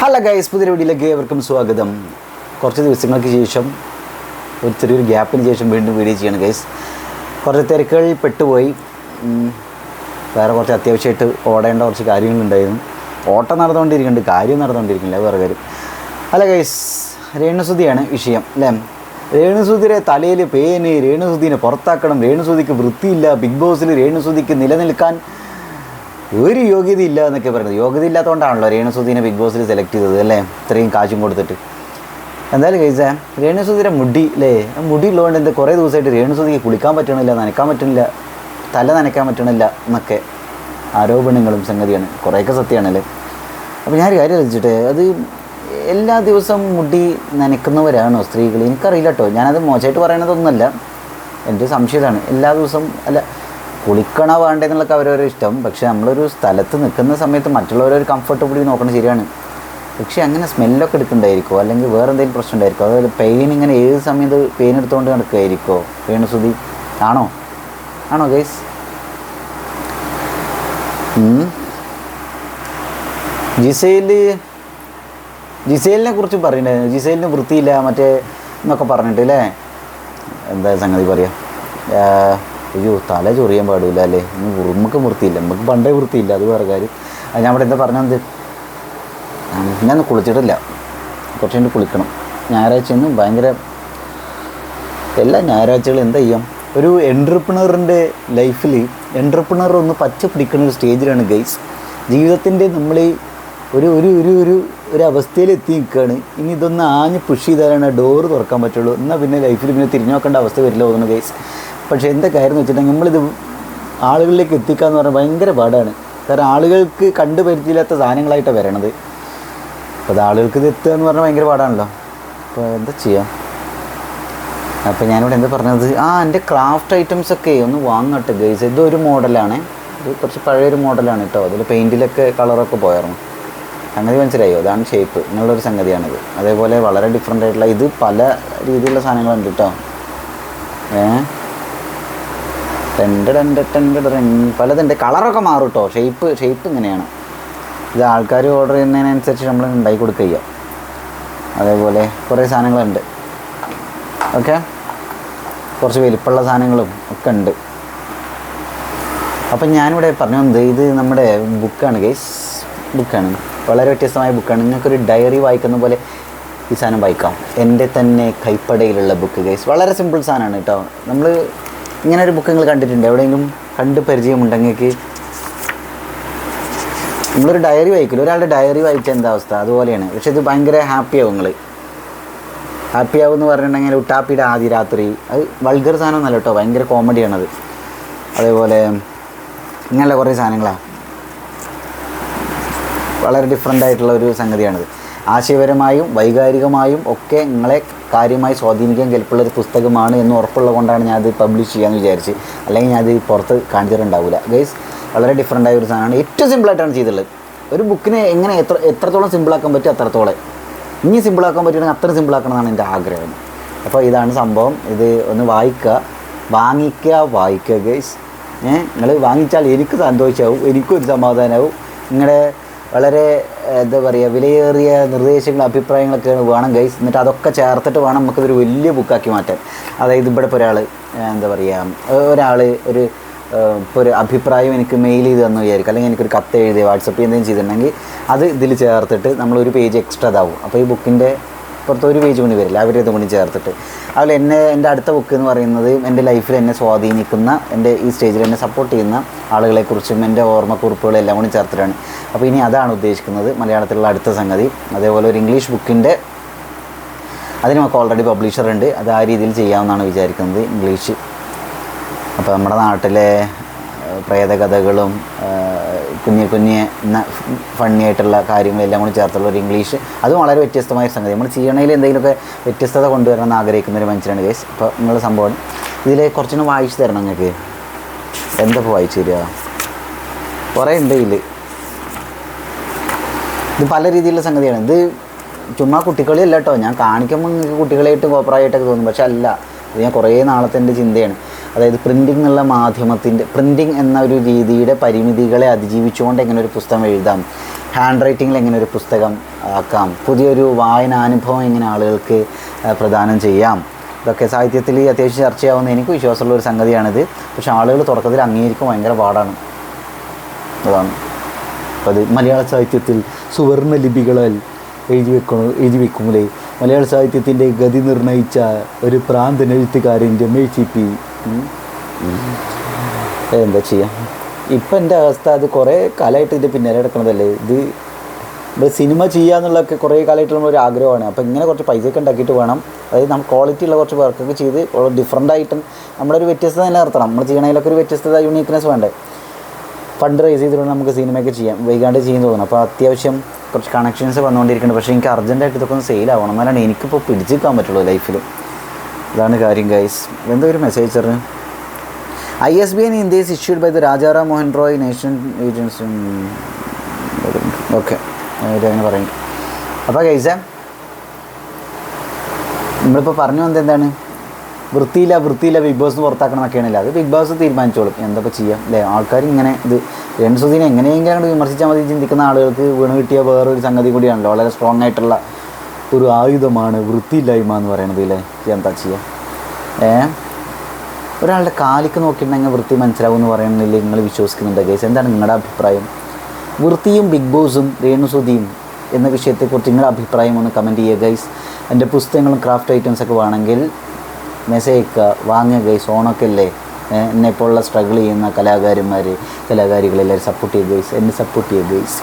Hello guys പുതിയ വീഡിയോയിലേക്ക് ഏവർക്കും സ്വാഗതം. കുറച്ച് ദിവസങ്ങൾക്ക് ശേഷം ഒരു ചെറിയൊരു ഗ്യാപ്പിന് ശേഷം വീണ്ടും വീഡിയോ ചെയ്യണം ഗൈസ്. കുറച്ച് തിരക്കുകളിൽ പെട്ടുപോയി. വേറെ കുറച്ച് അത്യാവശ്യമായിട്ട് ഓടേണ്ട കുറച്ച് കാര്യങ്ങളുണ്ടായിരുന്നു. ഓട്ടം നടന്നുകൊണ്ടിരിക്കുന്നുണ്ട് കാര്യം നടന്നുകൊണ്ടിരിക്കുന്നില്ല വേറെ കാര്യം. അല്ല ഗൈസ് രേണുസുതിയാണ് വിഷയം അല്ലേ? രേണുസുതിരെ തലയിൽ പേന് രേണുസുതിനെ പുറത്താക്കണം രേണുസുതിക്ക് വൃത്തിയില്ല ബിഗ് ബോസിൽ രേണുസുതിക്ക് നിലനിൽക്കാൻ ഒരു യോഗ്യത ഇല്ല എന്നൊക്കെ പറയുന്നത്. യോഗ്യത ഇല്ലാത്തതുകൊണ്ടാണല്ലോ രേണുസുദീനെ ബിഗ് ബോസിൽ സെലക്ട് ചെയ്തത് അല്ലേ? ഇത്രയും കാശും കൊടുത്തിട്ട്. എന്തായാലും കഴിച്ചാൽ രേണുസുദിയുടെ മുടി അല്ലേ മുടി ഉള്ളതുകൊണ്ട് എന്താ കുറേ ദിവസമായിട്ട് രേണുസുദിക്ക് കുളിക്കാൻ പറ്റണില്ല നനക്കാൻ പറ്റണില്ല തല നനയ്ക്കാൻ പറ്റണില്ല എന്നൊക്കെ ആരോപണങ്ങളും സംഗതിയാണ്. കുറേയൊക്കെ സത്യമാണല്ലേ അപ്പോൾ ഞാനൊരു കാര്യം വെച്ചിട്ട് അത് എല്ലാ ദിവസവും മുടി നനയ്ക്കുന്നവരാണോ സ്ത്രീകൾ എനിക്കറിയില്ല കേട്ടോ ഞാനത് മോശമായിട്ട് പറയണതൊന്നുമല്ല. എന്റെ സംശയമാണ് എല്ലാ ദിവസവും അല്ല കുളിക്കണ വേണ്ടെന്നുള്ളതൊക്കെ അവരവരുടെ ഇഷ്ടം. പക്ഷേ നമ്മളൊരു സ്ഥലത്ത് നിൽക്കുന്ന സമയത്ത് മറ്റുള്ളവരൊരു കംഫർട്ട് കൂടി നോക്കണം ശരിയാണ്. പക്ഷേ അങ്ങനെ സ്മെല്ലൊക്കെ എടുക്കുന്നുണ്ടായിരിക്കോ അല്ലെങ്കിൽ വേറെ എന്തെങ്കിലും പ്രശ്നം ഉണ്ടായിരിക്കോ? അതായത് പെയിൻ ഇങ്ങനെ ഏത് സമയത്ത് പെയിൻ എടുത്തുകൊണ്ട് നടക്കുമായിരിക്കോ വേണുസുതി ആണോ? ആണോ ഗൈസ് ജിസൈൽ ജിസൈലിനെ കുറിച്ച് പറയുന്നുണ്ടായിരുന്നു ജിസൈലിന് വൃത്തിയില്ല മറ്റേ എന്നൊക്കെ പറഞ്ഞിട്ട് അല്ലേ? എന്താ സംഗതി പറയാ? ആ, അയ്യോ തല ചൊറിയാൻ പാടില്ല അല്ലേ? ഉറുമ്മക്ക് വൃത്തിയില്ല. നമുക്ക് പണ്ടേ വൃത്തിയില്ല അത് വേറെ കാര്യം. ഞാൻ ഇവിടെ എന്താ പറഞ്ഞത്? ഞാൻ കുളിച്ചിട്ടില്ല. കുറച്ച് കുളിക്കണം. ഞായറാഴ്ച ഇന്ന് ഭയങ്കര എല്ലാ ഞായറാഴ്ചകളും എന്താ ചെയ്യാം? ഒരു എൻട്രപ്രണറിന്റെ ലൈഫിൽ എൻട്രപ്രണർ ഒന്ന് പച്ച പിടിക്കുന്ന ഒരു സ്റ്റേജിലാണ് ഗൈസ് ജീവിതത്തിന്റെ നമ്മൾ ഒരു ഒരു ഒരു ഒരു ഒരു അവസ്ഥയിൽ എത്തി നിൽക്കുകയാണ്. ഇനി ഇതൊന്ന് ആഞ്ഞ് പുഷ് ചെയ്താലാണ് ഡോറ് തുറക്കാൻ പറ്റുള്ളൂ. എന്നാൽ പിന്നെ ലൈഫിൽ പിന്നെ തിരിഞ്ഞു നോക്കേണ്ട അവസ്ഥ വരില്ല തോന്നുന്നു ഗൈസ് പക്ഷേ എന്താ കാര്യം വെച്ചിട്ടുണ്ടെങ്കിൽ നമ്മളിത് ആളുകളിലേക്ക് എത്തിക്കുക എന്ന് പറഞ്ഞാൽ ഭയങ്കര പാടാണ്. കാരണം ആളുകൾക്ക് കണ്ടു പരിചയമില്ലാത്ത സാധനങ്ങളായിട്ടാണ് വരണത്. അപ്പോൾ അത് ആളുകൾക്ക് ഇത് എത്തുക എന്ന് പറഞ്ഞാൽ ഭയങ്കര പാടാണല്ലോ. അപ്പോൾ എന്താ ചെയ്യാം? അപ്പോൾ ഞാനിവിടെ എന്താ പറഞ്ഞത്? ആ എന്റെ ക്രാഫ്റ്റ് ഐറ്റംസ് ഒക്കെ ഒന്ന് വാങ്ങട്ടെ ഗൈസ് ഇതൊരു മോഡലാണ്. ഇത് കുറച്ച് പഴയൊരു മോഡലാണ് കേട്ടോ. അതിൽ പെയിന്റിലൊക്കെ കളറൊക്കെ പോയായിരുന്നു. സംഗതി മനസ്സിലായോ? അതാണ് ഷേപ്പ് ഇങ്ങനെയുള്ളൊരു സംഗതിയാണിത്. അതേപോലെ വളരെ ഡിഫറെന്റ് ആയിട്ടുള്ള ഇത് പല രീതിയിലുള്ള സാധനങ്ങളുണ്ട് കേട്ടോ. ഏ? പലതുണ്ട് കളറൊക്കെ മാറും കേട്ടോ ഷേപ്പ് ഷേപ്പ് ഇങ്ങനെയാണ്. ഇത് ആൾക്കാർ ഓർഡർ ചെയ്യുന്നതിനനുസരിച്ച് നമ്മൾ ഉണ്ടാക്കി കൊടുക്കുക അതേപോലെ കുറേ സാധനങ്ങളുണ്ട്. ഓക്കെ? കുറച്ച് വലിപ്പമുള്ള സാധനങ്ങളും ഒക്കെ ഉണ്ട്. അപ്പം ഞാനിവിടെ പറഞ്ഞു വന്നത് ഇത് നമ്മുടെ ബുക്കാണ് ഗൈസ് ബുക്കാണ് വളരെ വ്യത്യസ്തമായ ബുക്കാണ് നിങ്ങൾക്കൊരു ഡയറി വായിക്കുന്ന പോലെ ഈ സാധനം വായിക്കാം. എന്റെ തന്നെ കൈപ്പടയിലുള്ള ബുക്ക് ഗൈസ് വളരെ സിമ്പിൾ സാധനമാണ് കേട്ടോ. നമ്മൾ ഇങ്ങനെ ഒരു ബുക്ക് നിങ്ങൾ കണ്ടിട്ടുണ്ട്. എവിടെയെങ്കിലും കണ്ട് പരിചയമുണ്ടെങ്കിൽ നമ്മളൊരു ഡയറി വായിക്കില്ല? ഒരാളുടെ ഡയറി വായിച്ച എന്താ അവസ്ഥ? അതുപോലെയാണ്. പക്ഷെ ഇത് ഭയങ്കര ഹാപ്പി ആവും നിങ്ങൾ ഹാപ്പി ആവും എന്ന് പറഞ്ഞിട്ടുണ്ടെങ്കിൽ ഉട്ടാപ്പിയുടെ ആദ്യ രാത്രി. അത് വൾഗർ സാധനം ഒന്നല്ല കേട്ടോ. ഭയങ്കര കോമഡിയാണത് അതേപോലെ ഇങ്ങനെയുള്ള കുറേ സാധനങ്ങളാണ് വളരെ ഡിഫറെന്റ് ആയിട്ടുള്ള ഒരു സംഗതിയാണിത്. ആശയപരമായും വൈകാരികമായും ഒക്കെ നിങ്ങളെ കാര്യമായി സ്വാധീനിക്കാൻ കെൽപ്പുള്ള ഒരു പുസ്തകമാണ് എന്ന് ഉറപ്പുള്ള കൊണ്ടാണ് ഞാൻ അത് പബ്ലിഷ് ചെയ്യാമെന്ന് വിചാരിച്ച്. അല്ലെങ്കിൽ ഞാൻ അത് പുറത്ത് കാണിച്ചിട്ടുണ്ടാവില്ല ഗൈസ് വളരെ ഡിഫറെന്റ് ആയ ഒരു സാധനമാണ്. ഏറ്റവും സിമ്പിളായിട്ടാണ് ചെയ്തിട്ടുള്ളത്. ഒരു ബുക്കിനെ എങ്ങനെ എത്ര എത്രത്തോളം സിമ്പിളാക്കാൻ പറ്റും അത്രത്തോളം. ഇനി സിമ്പിളാക്കാൻ പറ്റുകയാണെങ്കിൽ അത്ര സിമ്പിളാക്കണം എന്നാണ് എന്റെ ആഗ്രഹം. അപ്പോൾ ഇതാണ് സംഭവം. ഇത് ഒന്ന് വായിക്കുക. വാങ്ങിക്കുക വായിക്കുക ഗൈസ് ഏഹ് നിങ്ങൾ വാങ്ങിച്ചാൽ എനിക്ക് സന്തോഷമാവും എനിക്കും ഒരു സമാധാനമാവും. നിങ്ങളുടെ വളരെ എന്താ പറയുക വിലയേറിയ നിർദ്ദേശങ്ങളും അഭിപ്രായങ്ങളൊക്കെ വേണം ഗൈസ് എന്നിട്ട് അതൊക്കെ ചേർത്തിട്ട് വേണം നമുക്കിതൊരു വലിയ ബുക്കാക്കി മാറ്റാൻ. അതായത് ഇവിടെ ഇപ്പോൾ ഒരാൾ എന്താ പറയുക ഒരാൾ ഒരു ഇപ്പോൾ ഒരു അഭിപ്രായം എനിക്ക് മെയിൽ ചെയ്ത് തന്നു വിചാരിക്കും. അല്ലെങ്കിൽ എനിക്കൊരു കത്ത് എഴുതി വാട്സപ്പ് എന്തെങ്കിലും ചെയ്തിട്ടുണ്ടെങ്കിൽ അത് ഇതിൽ ചേർത്തിട്ട് നമ്മളൊരു പേജ് എക്സ്ട്രാ ഇതാവും. അപ്പോൾ ഈ ബുക്കിന്റെ പുറത്ത് ഒരു പേജ് കൊണ്ട് വരില്ല. അവരിത് കൂടി ചേർത്തിട്ട്. അതുപോലെ എന്നെ എന്റെ അടുത്ത ബുക്ക് എന്ന് പറയുന്നത് എന്റെ ലൈഫിൽ എന്നെ സ്വാധീനിക്കുന്ന എന്റെ ഈ സ്റ്റേജിൽ എന്നെ സപ്പോർട്ട് ചെയ്യുന്ന ആളുകളെക്കുറിച്ചും എന്റെ ഓർമ്മക്കുറിപ്പുകളും എല്ലാം കൂടി ചേർത്തിട്ടാണ്. അപ്പോൾ ഇനി അതാണ് ഉദ്ദേശിക്കുന്നത്. മലയാളത്തിലുള്ള അടുത്ത സംഗതി. അതേപോലെ ഒരു ഇംഗ്ലീഷ് ബുക്കിന്റെ അതിന് നമുക്ക് ഓൾറെഡി പബ്ലിഷർ ഉണ്ട്. അത് ആ രീതിയിൽ ചെയ്യാമെന്നാണ് വിചാരിക്കുന്നത് ഇംഗ്ലീഷ് അപ്പോൾ നമ്മുടെ നാട്ടിലെ പ്രേതകഥകളും കുഞ്ഞു കുഞ്ഞ് ഫണ്ണി ആയിട്ടുള്ള കാര്യങ്ങളെല്ലാം കൂടി ചേർത്തുള്ള ഒരു ഇംഗ്ലീഷ്. അതും വളരെ വ്യത്യസ്തമായ സംഗതി. നമ്മൾ ചെയ്യണതിൽ എന്തെങ്കിലുമൊക്കെ വ്യത്യസ്തത കൊണ്ടുവരണം എന്ന് ആഗ്രഹിക്കുന്ന ഒരു മനുഷ്യനാണ് കേസ് അപ്പോൾ നിങ്ങളുടെ സംഭവം ഇതിൽ കുറച്ചൊന്ന് വായിച്ചു തരണം നിങ്ങൾക്ക്. എന്തൊക്കെ വായിച്ചു തരിക? കുറേ ഉണ്ട് ഇതിൽ. ഇത് പല രീതിയിലുള്ള സംഗതിയാണ്. ഇത് ചുമ്മാ കുട്ടികളിയല്ല കേട്ടോ. ഞാൻ കാണിക്കുമ്പോൾ നിങ്ങൾക്ക് കുട്ടികളായിട്ട് കോപ്പറായിട്ടൊക്കെ തോന്നും. പക്ഷെ അല്ല ഇത് ഞാൻ കുറേ നാളത്തെ എന്റെ ചിന്തയാണ്. അതായത് പ്രിന്റിംഗ് എന്നുള്ള മാധ്യമത്തിന്റെ പ്രിന്റിംഗ് എന്ന ഒരു രീതിയുടെ പരിമിതികളെ അതിജീവിച്ചുകൊണ്ട് എങ്ങനെ ഒരു പുസ്തകം എഴുതാം? ഹാൻഡ് റൈറ്റിങ്ങിൽ എങ്ങനെ ഒരു പുസ്തകം ആക്കാം? പുതിയൊരു വായനാനുഭവം എങ്ങനെ ആളുകൾക്ക് പ്രദാനം ചെയ്യാം? ഇതൊക്കെ സാഹിത്യത്തിൽ അത്യാവശ്യം ചർച്ചയാവുന്ന എനിക്ക് വിശ്വാസമുള്ള ഒരു സംഗതിയാണിത്. പക്ഷെ ആളുകൾ തുടക്കത്തിൽ അംഗീകരിക്കും ഭയങ്കര പാടാണ്. അതാണ്. അത് മലയാള സാഹിത്യത്തിൽ സുവർണ ലിപികളാൽ എഴുതി വെക്കണോ എഴുതി വെക്കുമ്പോഴേ മലയാള സാഹിത്യത്തിന്റെ ഗതി നിർണയിച്ച ഒരു പ്രാന്തൻ എഴുത്തുകാരൻ രമേശ് പി. എന്താ ചെയ്യാം? ഇപ്പം എന്റെ അവസ്ഥ അത് കുറേ കാലമായിട്ട് ഇതിന്റെ പിന്നാലെ എടുക്കണതല്ലേ ഇത് ഇപ്പോൾ സിനിമ ചെയ്യാന്നുള്ളതൊക്കെ കുറേ കാലമായിട്ടുള്ള ഒരു ആഗ്രഹമാണ്. അപ്പോൾ ഇങ്ങനെ കുറച്ച് പൈസയൊക്കെ ഉണ്ടാക്കിയിട്ട് വേണം. അതായത് നമ്മൾ ക്വാളിറ്റി ഉള്ള കുറച്ച് വർക്കൊക്കെ ചെയ്ത് ഡിഫറെന്റ് ആയിട്ടും നമ്മളൊരു വ്യത്യസ്തത നിലനിർത്തണം. നമ്മൾ ചെയ്യണതിലൊക്കെ ഒരു വ്യത്യസ്തത യൂണീക്നെസ് വേണ്ടേ? ഫണ്ട് റേസ് ചെയ്തിട്ട് നമുക്ക് സിനിമയൊക്കെ ചെയ്യാം. വൈകാണ്ട് ചെയ്യുന്ന തോന്നുന്നു. അപ്പോൾ അത്യാവശ്യം കുറച്ച് കണക്ഷൻസ് വന്നുകൊണ്ടിരിക്കുന്നുണ്ട്. പക്ഷേ എനിക്ക് അർജന്റായിട്ട് ഇതൊക്കെ ഒന്ന് സെയിൽ ആവണം. എന്നാലാണ് എനിക്കിപ്പോൾ പിടിച്ചെടുക്കാൻ പറ്റുള്ളൂ ലൈഫിൽ ഇതാണ് കാര്യം ഗൈസ് എന്തോ ഒരു മെസ്സേജ് സാറിന് I S B N India is issued by the Rajaram Mohan Roy nation agency okay അങ്ങനെ പറയും. അപ്പോൾ ഗൈസേ നമ്മളിപ്പോൾ പറഞ്ഞു വന്നത് എന്താണ്? വൃത്തിയില്ല വൃത്തിയില്ല ബിഗ് ബോസ് പുറത്താക്കണം എന്നൊക്കെയാണല്ലോ അത് ബിഗ് ബോസ് തീരുമാനിച്ചോളും. എന്തൊക്കെ ചെയ്യാം? അല്ലേ? ആൾക്കാർ ഇങ്ങനെ ഇത് രൺസുദീനെ എങ്ങനെയെങ്കിലും അങ്ങോട്ട് വിമർശിച്ചാൽ മതി ചിന്തിക്കുന്ന ആളുകൾക്ക് വീണ് കിട്ടിയ വേറൊരു സംഗതി കൂടിയാണല്ലോ. വളരെ സ്ട്രോങ് ആയിട്ടുള്ള ഒരു ആയുധമാണ് വൃത്തിയില്ലായ്മ എന്ന് പറയുന്നത് അല്ലേ എന്താ ചെയ്യുക ഏ? ഒരാളുടെ കാലിക്ക് നോക്കിയിട്ടുണ്ടെങ്കിൽ വൃത്തി മനസ്സിലാവും എന്ന് പറയുന്നില്ല? നിങ്ങൾ വിശ്വസിക്കുന്നുണ്ട് കേസ് എന്താണ് നിങ്ങളുടെ അഭിപ്രായം? വൃത്തിയും ബിഗ് ബോസും രേണുസുതിയും എന്ന വിഷയത്തെക്കുറിച്ച് നിങ്ങളുടെ അഭിപ്രായം ഒന്ന് കമന്റ് ചെയ്യുക ഗൈസ് എന്റെ പുസ്തകങ്ങളും ക്രാഫ്റ്റ് ഐറ്റംസ് ഒക്കെ വേണമെങ്കിൽ മെസ്സേജ് അയക്കുക വാങ്ങുക ഗൈസ് ഓണൊക്കെ അല്ലേ? എന്നെ ഇപ്പോഴുള്ള സ്ട്രഗിൾ ചെയ്യുന്ന കലാകാരന്മാർ കലാകാരികളെല്ലാവരും സപ്പോർട്ട് ചെയ്യുക ഗൈസ് എന്നെ സപ്പോർട്ട് ചെയ്യുക ഗൈസ്